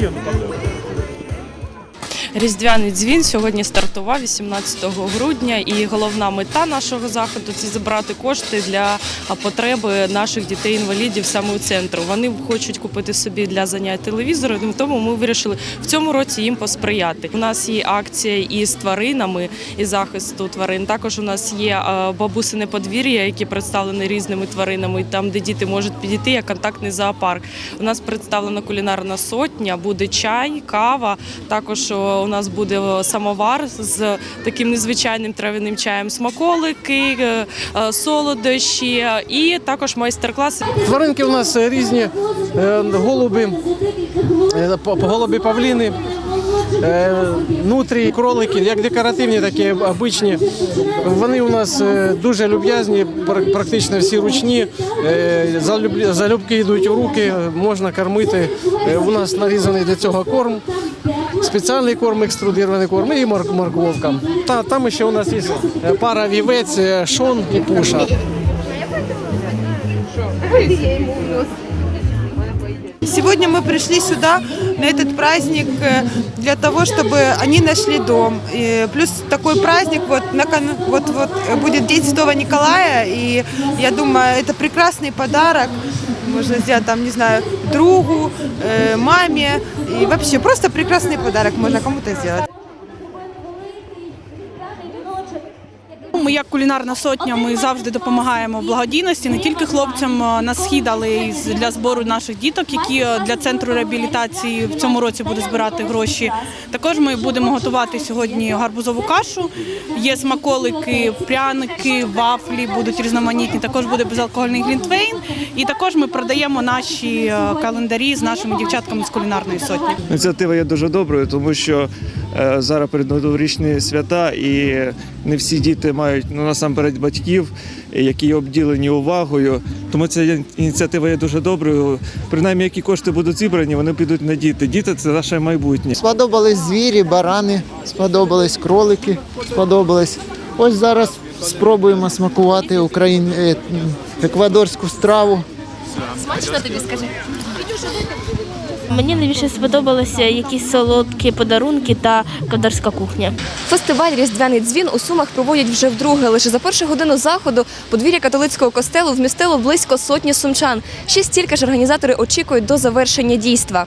ビ Різдвяний дзвін сьогодні стартував 18 грудня, і головна мета нашого заходу це забрати кошти для потреби наших дітей-інвалідів саме у центру. Вони хочуть купити собі для занять телевізор, тому ми вирішили в цьому році їм посприяти. У нас є акція із тваринами і захисту тварин. Також у нас є бабусине подвір'я, які представлені різними тваринами, там де діти можуть підійти як контактний зоопарк. У нас представлена кулінарна сотня, буде чай, кава. Також у нас буде самовар з таким незвичайним травяним чаєм, смаколики, е, е, солодощі і також майстер-класи. Тваринки у нас е, різні, е, голуби, е, голуби павліни, е, нутрі, кролики, як декоративні, так і обичні. Вони у нас е, дуже люб'язні, пр- практично всі ручні, е, залюбки йдуть у руки, можна кормити. Е, У нас нарізаний для цього корм. Спеціальний корм, екструдірований корм і морк- морковка. Та там ще у нас є е, пара вівець, е, шон і пуша. Сегодня мы пришли сюда на этот праздник э, для того, чтобы они нашли дом. И плюс такой праздник вот, накану- вот, вот э, будет День Святого Николая, и я думаю, это прекрасный подарок. Можно сделать там, не знаю, другу, э, маме. И вообще просто прекрасный подарок можно кому-то сделать. Як кулінарна сотня, ми завжди допомагаємо благодійності не тільки хлопцям е, на схід, але й для збору наших діток, які е, для центру реабілітації в цьому році буде збирати гроші. Також ми будемо готувати сьогодні гарбузову кашу. Є смаколики, пряники, вафлі будуть різноманітні. Також буде безалкогольний глінтвейн. І також ми продаємо наші е, календарі з нашими дівчатками з кулінарної сотні. Ініціатива є дуже доброю, тому що зараз передноворічні свята, і не всі діти мають ну, насамперед батьків, які обділені увагою. Тому ця ініціатива є дуже доброю. Принаймні, які кошти будуть зібрані, вони підуть на діти. Діти це наше майбутнє. Сподобались звірі, барани, сподобались кролики, сподобались. Ось зараз спробуємо смакувати україн... е, еквадорську страву. Смачно тобі скажи. Мені найбільше сподобалися якісь солодкі подарунки та кавдарська кухня. Фестиваль Різдвяний дзвін у Сумах проводять вже вдруге. Лише за першу годину заходу подвір'я католицького костелу вмістило близько сотні сумчан. Ще стільки ж організатори очікують до завершення дійства.